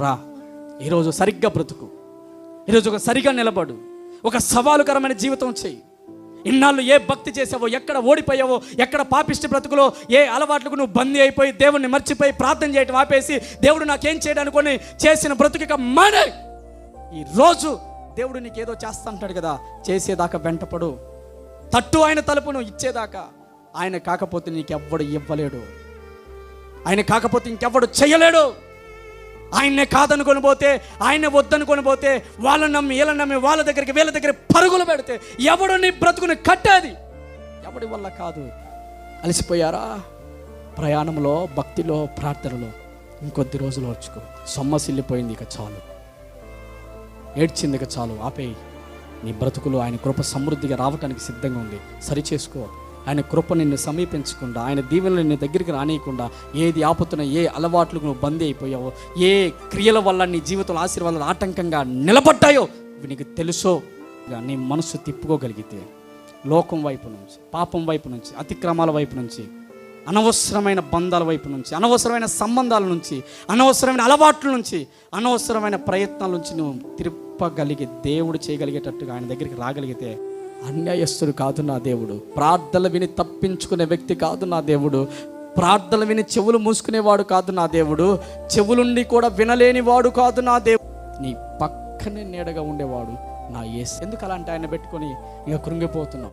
రా. ఈరోజు సరిగ్గా బ్రతుకు. ఈరోజు ఒక సరిగా నిలబడు. ఒక సవాలుకరమైన జీవితం చేయి. ఇన్నాళ్ళు ఏ భక్తి చేసావో ఎక్కడ ఓడిపోయావో ఎక్కడ పాపిష్టి బ్రతుకులో ఏ అలవాట్లకు నువ్వు బందీ అయిపోయి దేవుణ్ణి మర్చిపోయి ప్రార్థన చేయటం ఆపేసి దేవుడు నాకేం చేయడం చేసిన బ్రతుకిక మానే. ఈరోజు దేవుడు నీకేదో చేస్తా అంటాడు కదా చేసేదాకా వెంటపడు. తట్టు ఆయన తలుపును ఇచ్చేదాకా. ఆయన కాకపోతే నీకెవ్వడు ఇవ్వలేడు. ఆయన కాకపోతే ఇంకెవ్వడు చేయలేడు. ఆయన్నే కాదనుకొని పోతే ఆయన వద్దనుకొని పోతే వాళ్ళని నమ్మి వీళ్ళని నమ్మి వాళ్ళ దగ్గరికి వీళ్ళ దగ్గర పరుగులు పెడితే ఎవడు నీ బ్రతుకుని కట్టేది? ఎవడి వల్ల కాదు. అలసిపోయారా? ప్రయాణంలో భక్తిలో ప్రార్థనలో ఇంకొద్ది రోజులు వచ్చుకో సొమ్మసిల్లిపోయింది ఇక చాలు. ఏడ్చింది ఇక చాలు. ఆపేయి. నీ బ్రతుకులు ఆయన కృప సమృద్ధిగా రావటానికి సిద్ధంగా ఉంది. సరి చేసుకో ఆయన కృప నిన్ను సమీపించకుండా ఆయన దీవెనలు నీ దగ్గరికి రానియకుండా ఏది ఆపుతున్న ఏ అలవాట్లకు నువ్వు బందీ అయిపోయావో ఏ క్రియల వల్ల నీ జీవితంలో ఆశీర్వాదాలు ఆటంకంగా నిలబడ్డాయో ఇవి నీకు తెలుసో నీ మనసు తిప్పుకోగలిగితే లోకం వైపు నుంచి పాపం వైపు నుంచి అతిక్రమాల వైపు నుంచి అనవసరమైన బంధాల వైపు నుంచి అనవసరమైన సంబంధాల నుంచి అనవసరమైన అలవాట్ల నుంచి అనవసరమైన ప్రయత్నాల నుంచి నువ్వు తిరుపగలిగే దేవుడు చేయగలిగేటట్టుగా ఆయన దగ్గరికి రాగలిగితే అన్యాయస్తుడు కాదు నా దేవుడు. ప్రార్థన విని తప్పించుకునే వ్యక్తి కాదు నా దేవుడు. ప్రార్థన విని చెవులు మూసుకునేవాడు కాదు నా దేవుడు. చెవులుండి కూడా వినలేని వాడు కాదు నా దేవుడు. నీ పక్కనే నీడగా ఉండేవాడు నా ఏసు ఎందుకు అలాంటి ఆయన పెట్టుకొని ఇక కృంగిపోతున్నావు?